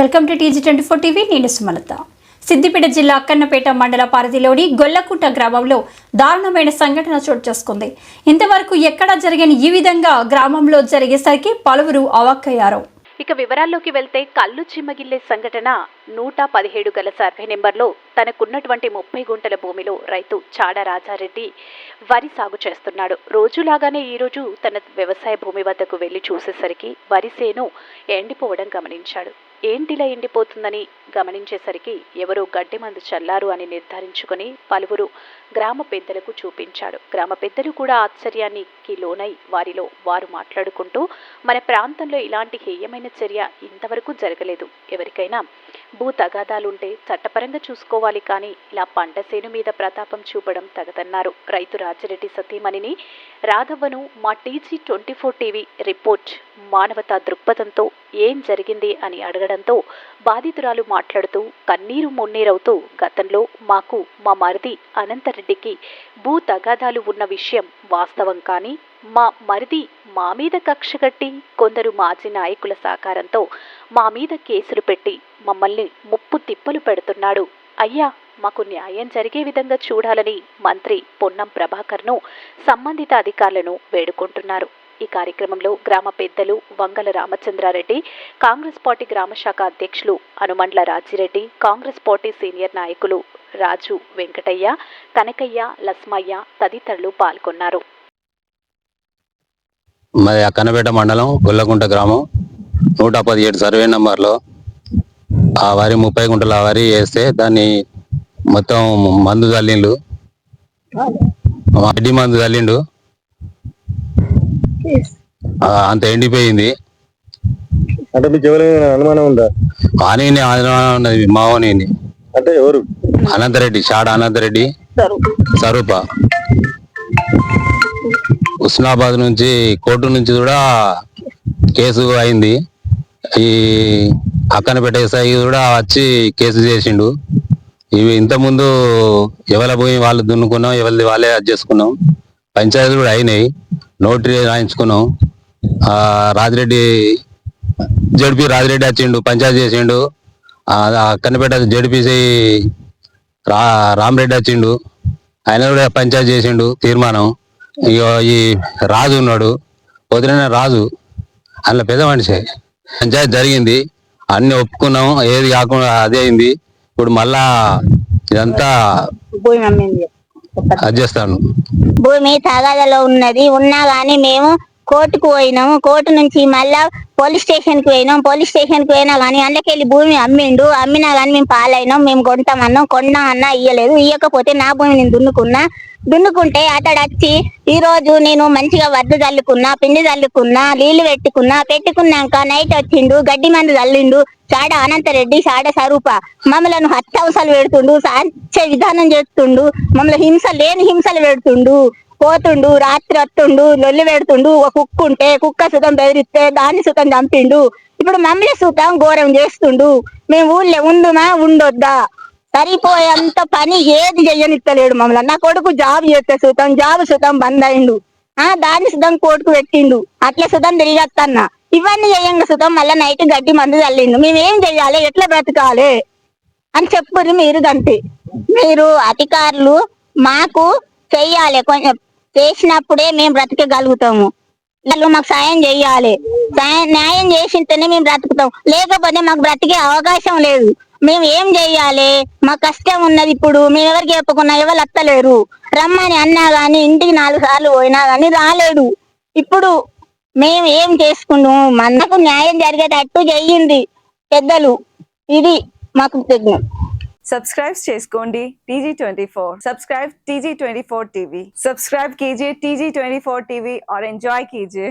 Welcome to TG twenty four TV నేను సుమలత. సిద్దిపేట జిల్లా అక్కన్నపేట మండల పరిధిలోని గొల్లకుంట గ్రామంలో దారుణమైన సంఘటన చోటు చేసుకుంది. ఇంతవరకు ఎక్కడా జరిగిన ఈ విధంగా గ్రామంలో జరిగేసరికి పలువురు అవాక్కయ్యారు. ఇక వివరాల్లోకి వెళ్తే కళ్ళు చిమ్మగిల్లే సంఘటన నూట పదిహేడు గల సర్వే నెంబర్లో తనకున్నటువంటి ముప్పై గుంటల భూమిలో రైతు చాడ రాజారెడ్డి వరి సాగు చేస్తున్నాడు. రోజులాగానే ఈరోజు తన వ్యవసాయ భూమి వద్దకు వెళ్ళి చూసేసరికి వరి సేను ఎండిపోవడం గమనించాడు. ఏంటిలా ఎండిపోతుందని గమనించేసరికి ఎవరో గడ్డి మందు చల్లారు అని నిర్ధారించుకొని పలువురు గ్రామ పెద్దలకు చూపించాడు. గ్రామ పెద్దలు కూడా ఆశ్చర్యానికి లోనై వారిలో వారు మాట్లాడుకుంటూ మన ప్రాంతంలో ఇలాంటి హేయమైన చర్య ఇంతవరకు జరగలేదు. ఎవరికైనా భూ తగాదాలుంటే చట్టపరంగా చూసుకోవాలి కానీ ఇలా పంట సేను మీద ప్రతాపం చూపడం తగదన్నారు. రైతు రాజిరెడ్డి సతీమణిని రాధవ్వను మా TG twenty four TV report మానవతా దృక్పథంతో ఏం జరిగింది అని అడగడంతో బాధితురాలు మాట్లాడుతూ కన్నీరు మున్నీరవుతూ గతంలో మాకు మా మరిది అనంతరెడ్డికి భూ తగాదాలు ఉన్న విషయం వాస్తవం కానీ మా మరిది మా మీద కక్ష కట్టి కొందరు మాజీ నాయకుల సహకారంతో మా మీద కేసులు పెట్టి మమ్మల్ని ముప్పు తిప్పలు పెడుతున్నాడు. అయ్యా మాకు న్యాయం జరిగే విధంగా చూడాలని మంత్రి పొన్నం ప్రభాకర్ను సంబంధిత అధికారులను వేడుకుంటున్నారు. ఈ కార్యక్రమంలో గ్రామ పెద్దలు వంగల రామచంద్రారెడ్డి కాంగ్రెస్ పార్టీ గ్రామ శాఖ అధ్యక్షులు Hanumandla Rajireddy Congress party senior నాయకులు రాజు వెంకటయ్య కనకయ్య లస్మయ్య తదితరులు పాల్గొన్నారు. మరి అక్కనపేట మండలం గొల్లకుంట గ్రామం. నూట పదిహేడు సర్వే నంబర్లో ఆ వరి ముప్పై గుంటల వరి వేస్తే దాన్ని మొత్తం మందు చల్లిండు అడ్డి మందు చల్లిండు ఆ, అంత ఎండిపోయింది. అంటే మీకు ఎవరైనా అనుమానం ఉందా? ఉన్నది మావని అంటే ఎవరు? అనంతరెడ్డి షాడ అనంతరెడ్డి. స్వరూప హుస్నాబాద్ నుంచి కోర్టు నుంచి కూడా కేసు అయింది. ఈ అక్కనపేట ఎస్ఐ కూడా వచ్చి కేసు చేసిండు. ఇవి ఇంతకుముందు ఎవరి భూమి వాళ్ళు దున్నుకున్నాం ఎవరిది వాళ్ళే అది చేసుకున్నాం. పంచాయతీలు కూడా అయినాయి. నోటరీ రాయించుకున్నాం. ఆ రాజిరెడ్డి జడిపి రాజిరెడ్డి వచ్చిండు పంచాయతీ చేసిండు. ఆ అక్కనపేట జడ్పీసీ రా రామరెడ్డి వచ్చిండు. ఆయన కూడా పంచాయతీ చేసిండు తీర్మానం. ఈ రాజు ఉన్నాడు. వదిలిన రాజు. అందులో పెద్ద మనిషి. పంచాయతీ జరిగింది. అన్ని ఒప్పుకున్నాం. ఏది కాకుండా అదే అయింది. ఇప్పుడు మళ్ళా ఇదంతా అది చేస్తాను భూమి తగాదలో ఉన్నది. ఉన్నా గానీ మేము కోర్టుకు పోయినాము. కోర్టు నుంచి మళ్ళా పోలీస్ స్టేషన్కి పోయినాం. పోలీస్ స్టేషన్కి పోయినా గానీ అందుకెళ్ళి భూమి అమ్మిండు. అమ్మినా గానీ మేము పాలైనాం. మేము కొంటామన్నాం. కొన్నాం అన్నా ఇయ్యలేదు. ఇయ్యకపోతే నా భూమి నేను దున్నుకున్నా. దున్నుకుంటే అతడు వచ్చి ఈ రోజు నేను మంచిగా వడ్డు చల్లుకున్నా పిండి చల్లుకున్నా నీళ్ళు పెట్టుకున్నా పెట్టుకున్నాక నైట్ వచ్చిండు గడ్డి మందు చల్లిండు చాడ అనంతరెడ్డి చాడ స్వరూప. మమ్మలను హత్యవసలు పెడుతుండు. సాధ్య విధానం చేస్తుండు. మమ్మల్ని హింస లేని హింసలు పెడుతుండు. పోతుండు రాత్రి వస్తుండు లొల్లి పెడుతుండు ఒక కుక్క ఉంటే కుక్క సుతం బెదిరిస్తే దాన్ని సుతం చంపిండు. ఇప్పుడు మమ్మల్ని సుతం ఘోరం చేస్తుండు. మేము ఊళ్ళో ఉండుమా ఉండొద్దా? సరిపోయేంత పని ఏది చెయ్యనిస్తలేడు మమ్మల్ని. నా కొడుకు జాబ్ చేస్తే సుతం జాబ్ సుతం బంద్ అయిండు. ఆ దాన్ని సుతం కోర్టుకు పెట్టిండు. అట్లా సుతం తిరిగత్తన్నా. ఇవన్నీ చేయంగా సుతం మళ్ళీ నైట్ గడ్డి మందు చల్లిండు. మేమేం చెయ్యాలి? ఎట్లా బ్రతకాలి? అని చెప్పుర్రి మీరు గంతే. మీరు అధికారులు మాకు చెయ్యాలి. కొంచెం చేసినప్పుడే మేము బ్రతకగలుగుతాము. వాళ్ళు మాకు సాయం చేయాలి. న్యాయం చేసింటేనే మేము బ్రతుకుతాం. లేకపోతే మాకు బ్రతికే అవకాశం లేదు. మేము ఏం చెయ్యాలి మా కష్టం ఉన్నది ఇప్పుడు. మేము ఎవరికి చెప్పుకున్నా ఎవరు అత్తలేరు. రమ్మని అన్నా గాని ఇంటికి నాలుగు సార్లు పోయినా గాని రాలేడు. ఇప్పుడు మేము ఏం చేసుకున్నాం? మనకు న్యాయం జరిగేటట్టు చెయ్యింది పెద్దలు. ఇది మాకు తెగ్నం सब्सक्राइब చేసుకోండి four subscribe TG24 TV subscribe कीजिए फोर टीवी और एंजॉय कीजिए